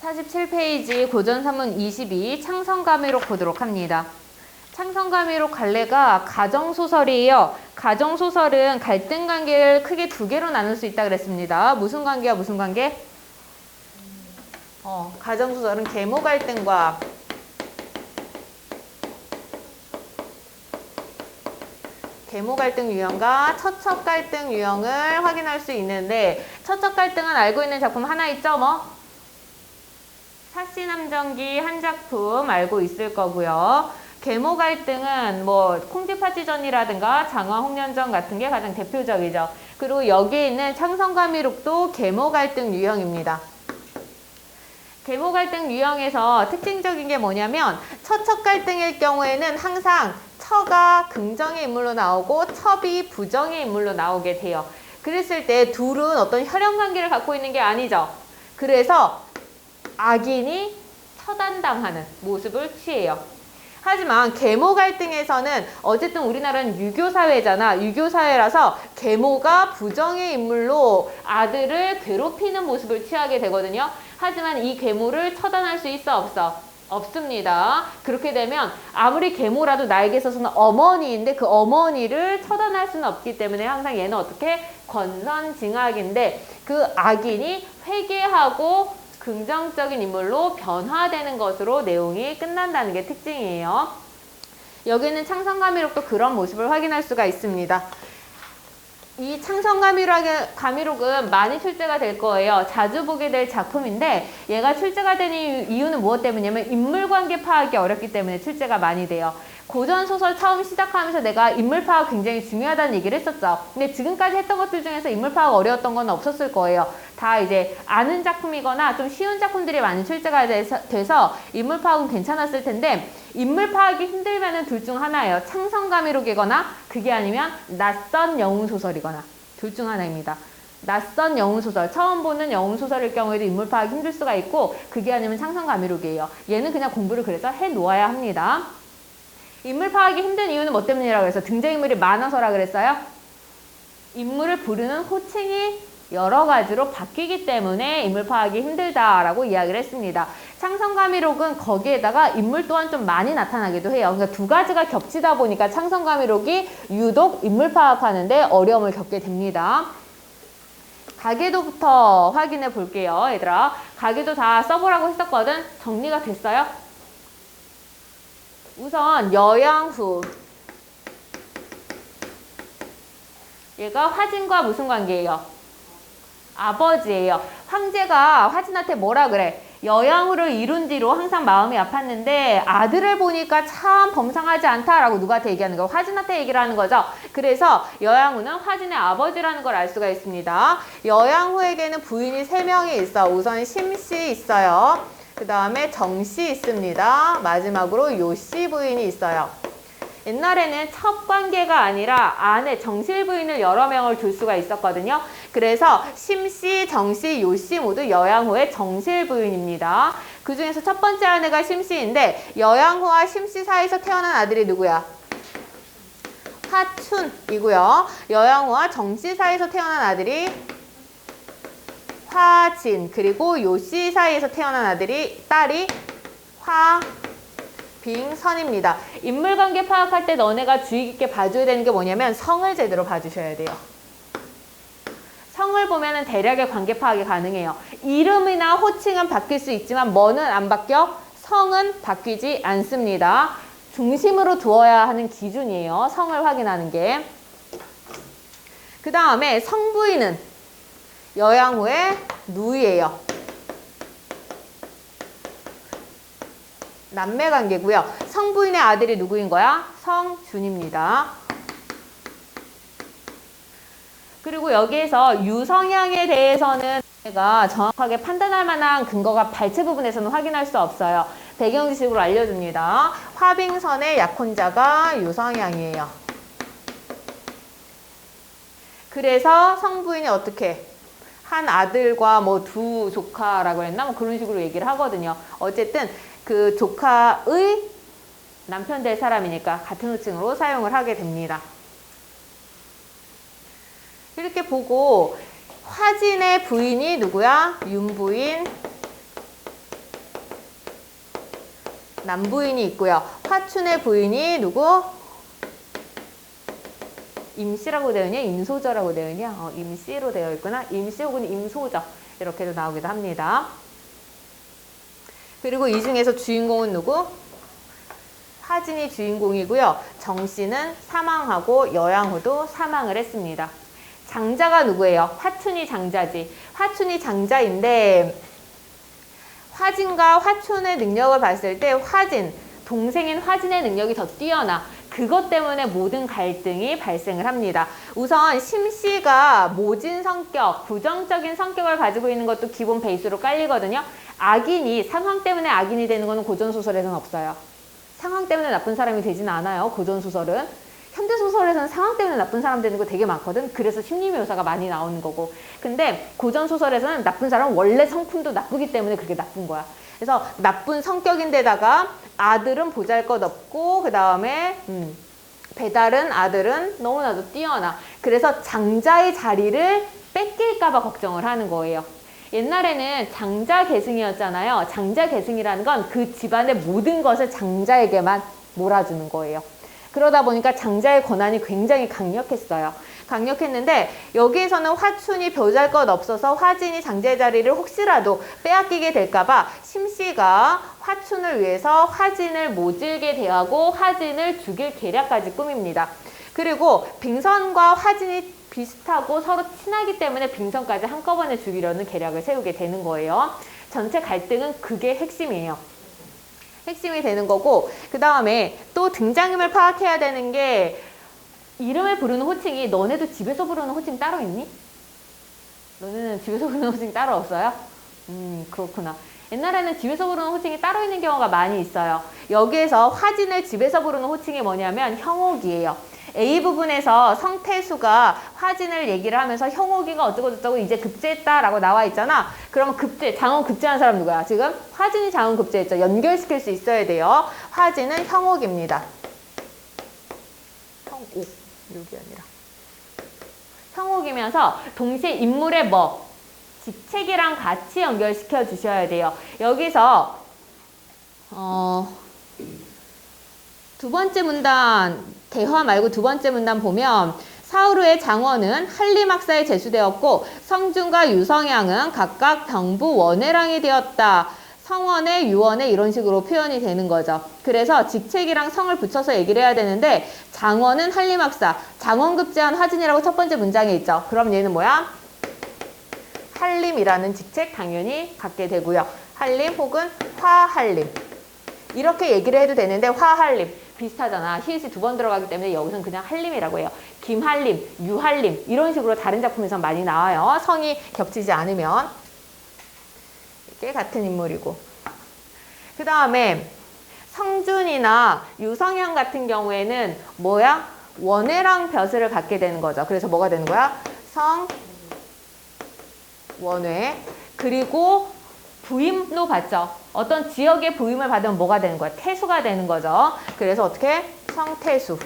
47페이지 고전산문 22 창성가미록 보도록 합니다. 창성가미록 갈래가 가정소설이에요. 가정소설은 갈등 관계를 크게 두 개로 나눌 수 있다 그랬습니다. 무슨 관계와 무슨 관계? 어, 가정소설은 계모 갈등과 계모 갈등 유형과 처척 갈등 유형을 확인할 수 있는데 처척 갈등은 알고 있는 작품 하나 있죠, 뭐? 사시남정기 한 작품 알고 있을 거고요. 계모 갈등은 뭐 콩쥐파지전이라든가 장화 홍련전 같은 게 가장 대표적이죠. 그리고 여기에 있는 창성가미록도 계모 갈등 유형입니다. 계모 갈등 유형에서 특징적인 게 뭐냐면 처척 갈등일 경우에는 항상 처가 긍정의 인물로 나오고 첩이 부정의 인물로 나오게 돼요. 그랬을 때 둘은 어떤 혈연 관계를 갖고 있는 게 아니죠. 그래서 악인이 처단당하는 모습을 취해요. 하지만 계모 갈등에서는 어쨌든 우리나라는 유교 사회잖아. 유교 사회라서 계모가 부정의 인물로 아들을 괴롭히는 모습을 취하게 되거든요. 하지만 이 계모를 처단할 수 있어 없어? 없습니다. 그렇게 되면 아무리 계모라도 나에게 있어서는 어머니인데 그 어머니를 처단할 수는 없기 때문에 항상 얘는 어떻게 권선징악인데 그 악인이 회개하고 긍정적인 인물로 변화되는 것으로 내용이 끝난다는 게 특징이에요. 여기는 창성가미록도 그런 모습을 확인할 수가 있습니다. 이 창성가미록은 많이 출제가 될 거예요. 자주 보게 될 작품인데 얘가 출제가 되는 이유는 무엇 때문이냐면 인물관계 파악이 어렵기 때문에 출제가 많이 돼요. 고전 소설 처음 시작하면서 내가 인물 파악 굉장히 중요하다는 얘기를 했었죠. 근데 지금까지 했던 것들 중에서 인물 파악 어려웠던 건 없었을 거예요. 다 이제 아는 작품이거나 좀 쉬운 작품들이 많이 출제가 돼서, 인물 파악은 괜찮았을 텐데 인물 파악이 힘들면은 둘 중 하나예요. 창성가미록이거나 그게 아니면 낯선 영웅 소설이거나 둘 중 하나입니다. 낯선 영웅 소설, 처음 보는 영웅 소설일 경우에도 인물 파악이 힘들 수가 있고 그게 아니면 창성가미록이에요. 얘는 그냥 공부를 그래서 해 놓아야 합니다. 인물 파악이 힘든 이유는 뭐 때문이라고 해서 등장인물이 많아서라 그랬어요? 인물을 부르는 호칭이 여러 가지로 바뀌기 때문에 인물 파악이 힘들다라고 이야기를 했습니다. 창성가미록은 거기에다가 인물 또한 좀 많이 나타나기도 해요. 그러니까 두 가지가 겹치다 보니까 창성가미록이 유독 인물 파악하는데 어려움을 겪게 됩니다. 가계도부터 확인해 볼게요, 얘들아. 가계도 다 써보라고 했었거든. 정리가 됐어요? 우선 여양후 얘가 화진과 무슨 관계예요? 아버지예요. 황제가 화진한테 뭐라 그래? 여양후를 이룬 뒤로 항상 마음이 아팠는데 아들을 보니까 참 범상하지 않다라고 누구한테 얘기하는 거예요? 화진한테 얘기를 하는 거죠. 그래서 여양후는 화진의 아버지라는 걸 알 수가 있습니다. 여양후에게는 부인이 세명이 있어. 우선 심씨 있어요. 그 다음에 정씨 있습니다. 마지막으로 요씨 부인이 있어요. 옛날에는 첫 관계가 아니라 안에 정실 부인을 여러 명을 둘 수가 있었거든요. 그래서 심씨, 정씨, 요씨 모두 여양호의 정실 부인입니다. 그 중에서 첫 번째 아내가 심씨인데 여양호와 심씨 사이에서 태어난 아들이 누구야? 화춘이고요. 여양호와 정씨 사이에서 태어난 아들이 화진 그리고 요씨 사이에서 태어난 아들이 딸이 화 빙선입니다. 인물관계 파악할 때 너네가 주의 깊게 봐줘야 되는 게 뭐냐면 성을 제대로 봐주셔야 돼요. 성을 보면은 대략의 관계 파악이 가능해요. 이름이나 호칭은 바뀔 수 있지만 뭐는 안 바뀌어? 성은 바뀌지 않습니다. 중심으로 두어야 하는 기준이에요. 성을 확인하는 게. 그 다음에 성부인은 여양후의 누이예요. 남매 관계고요. 성부인의 아들이 누구인 거야? 성준입니다. 그리고 여기에서 유성향에 대해서는 제가 정확하게 판단할 만한 근거가 발체 부분에서는 확인할 수 없어요. 배경 지식으로 알려줍니다. 화빙선의 약혼자가 유성향이에요. 그래서 성부인이 어떻게 한 아들과 뭐 두 조카라고 했나 뭐 그런 식으로 얘기를 하거든요. 어쨌든 그 조카의 남편 될 사람이니까 같은 호칭으로 사용을 하게 됩니다. 이렇게 보고 화진의 부인이 누구야? 윤부인 남부인이 있고요. 화춘의 부인이 누구? 임씨라고 되어 있냐? 임소저라고 되어 있냐? 어, 임씨로 되어 있구나. 임씨 혹은 임소저 이렇게도 나오기도 합니다. 그리고 이 중에서 주인공은 누구? 화진이 주인공이고요. 정씨는 사망하고 여양호도 사망을 했습니다. 장자가 누구예요? 화춘이 장자지. 화춘이 장자인데 화진과 화춘의 능력을 봤을 때 화진, 동생인 화진의 능력이 더 뛰어나. 그것 때문에 모든 갈등이 발생을 합니다. 우선 심씨가 모진 성격, 부정적인 성격을 가지고 있는 것도 기본 베이스로 깔리거든요. 악인이 상황 때문에 악인이 되는 것은 고전 소설에서는 없어요. 상황 때문에 나쁜 사람이 되진 않아요. 고전 소설은. 현대 소설에서는 상황 때문에 나쁜 사람 되는 거 되게 많거든. 그래서 심리 묘사가 많이 나오는 거고. 근데 고전 소설에서는 나쁜 사람은 원래 성품도 나쁘기 때문에 그게 나쁜 거야. 그래서 나쁜 성격인데다가 아들은 보잘것없고 그 다음에 음, 배달은 아들은 너무나도 뛰어나. 그래서 장자의 자리를 뺏길까봐 걱정을 하는 거예요. 옛날에는 장자 계승이었잖아요. 장자 계승이라는 건 그 집안의 모든 것을 장자에게만 몰아주는 거예요. 그러다 보니까 장자의 권한이 굉장히 강력했어요. 강력했는데 여기에서는 화춘이 벼잘 것 없어서 화진이 장자의 자리를 혹시라도 빼앗기게 될까봐 심씨가 화춘을 위해서 화진을 모질게 대하고 화진을 죽일 계략까지 꾸밉니다. 그리고 빙선과 화진이 비슷하고 서로 친하기 때문에 빙선까지 한꺼번에 죽이려는 계략을 세우게 되는 거예요. 전체 갈등은 그게 핵심이에요. 핵심이 되는 거고 그 다음에 또 등장인물 파악해야 되는 게 이름을 부르는 호칭이 너네도 집에서 부르는 호칭 따로 있니? 너네는 집에서 부르는 호칭 따로 없어요? 음 그렇구나. 옛날에는 집에서 부르는 호칭이 따로 있는 경우가 많이 있어요. 여기에서 화진을 집에서 부르는 호칭이 뭐냐면 형옥이에요. A 부분에서 성태수가 화진을 얘기를 하면서 형옥이가 어쩌고 저쩌고 이제 급제했다라고 나와 있잖아. 그러면 급제, 장원 급제한 사람 누구야? 지금 화진이 장원 급제했죠. 연결시킬 수 있어야 돼요. 화진은 형옥입니다. 형옥, 여기 아니라. 형옥이면서 동시에 인물의 뭐, 직책이랑 같이 연결시켜 주셔야 돼요. 여기서 어, 두 번째 문단 대화 말고 두 번째 문단 보면 사우르의 장원은 한림학사에 제수되었고 성준과 유성양은 각각 병부 원해랑이 되었다. 성원의 유원의 이런 식으로 표현이 되는 거죠. 그래서 직책이랑 성을 붙여서 얘기를 해야 되는데 장원은 한림학사, 장원급제한 화진이라고 첫 번째 문장에 있죠. 그럼 얘는 뭐야? 한림이라는 직책 당연히 갖게 되고요. 한림 혹은 화한림. 이렇게 얘기를 해도 되는데 화한림 비슷하잖아. 히읗이 두 번 들어가기 때문에 여기서는 그냥 한림이라고 해요. 김한림, 유한림 이런 식으로 다른 작품에서 많이 나와요. 성이 겹치지 않으면 이게 같은 인물이고 그 다음에 성준이나 유성현 같은 경우에는 뭐야? 원해랑 벼슬을 갖게 되는 거죠. 그래서 뭐가 되는 거야? 성, 원회 그리고 부임도 받죠. 어떤 지역의 부임을 받으면 뭐가 되는 거야? 태수가 되는 거죠. 그래서 어떻게? 성태수.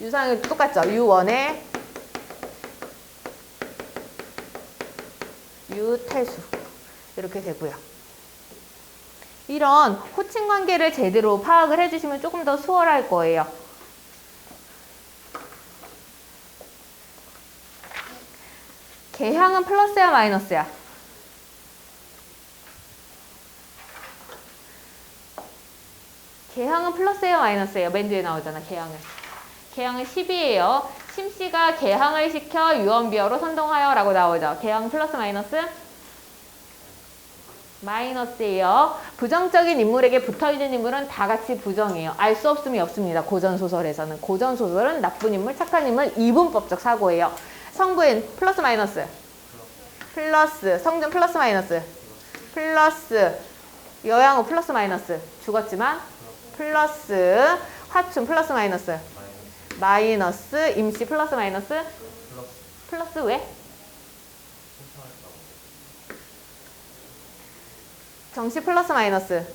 유상이 똑같죠. 유원의 유태수. 이렇게 되고요. 이런 호칭 관계를 제대로 파악을 해주시면 조금 더 수월할 거예요. 개향은 플러스야 마이너스야? 개항은 플러스예요 마이너스예요? 맨 뒤에 나오잖아 개항은 개항은 10이에요. 심씨가 개항을 시켜 유언비어로 선동하여 라고 나오죠. 개항 플러스 마이너스? 마이너스예요. 부정적인 인물에게 붙어있는 인물은 다 같이 부정이에요. 알 수 없음이 없습니다. 고전소설에서는. 고전소설은 나쁜 인물 착한 인물 이분법적 사고예요. 성부인 플러스 마이너스. 플러스. 성준 플러스 마이너스. 플러스. 여양호 플러스 마이너스. 죽었지만 플러스. 화춘 플러스 마이너스 마이너스 임시 플러스 마이너스 플러스 왜? 정시 플러스 마이너스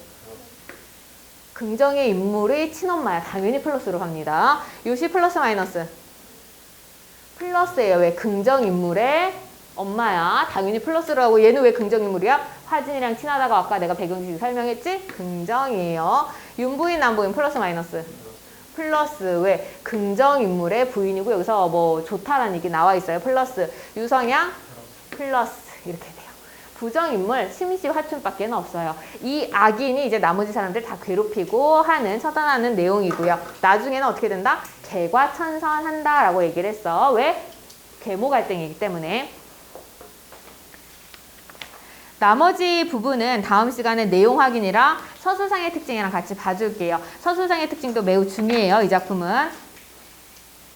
긍정의 인물의 친엄마야 당연히 플러스로 갑니다 요시 플러스 마이너스 플러스예요 왜? 긍정 인물의 엄마야. 당연히 플러스라고 얘는 왜 긍정 인물이야? 화진이랑 친하다고 아까 내가 배경지식 설명했지? 긍정이에요. 윤부인 남부인 플러스 마이너스. 플러스 왜 긍정 인물의 부인이고 여기서 뭐 좋다라는 얘기 나와 있어요. 플러스 유성양 플러스 이렇게 돼요. 부정 인물 심시 화춘밖에 없어요. 이 악인이 이제 나머지 사람들 다 괴롭히고 하는 처단하는 내용이고요. 나중에는 어떻게 된다? 개과천선한다라고 얘기를 했어. 왜? 계모 갈등이기 때문에. 나머지 부분은 다음 시간에 내용 확인이랑 서술상의 특징이랑 같이 봐줄게요. 서술상의 특징도 매우 중요해요. 이 작품은.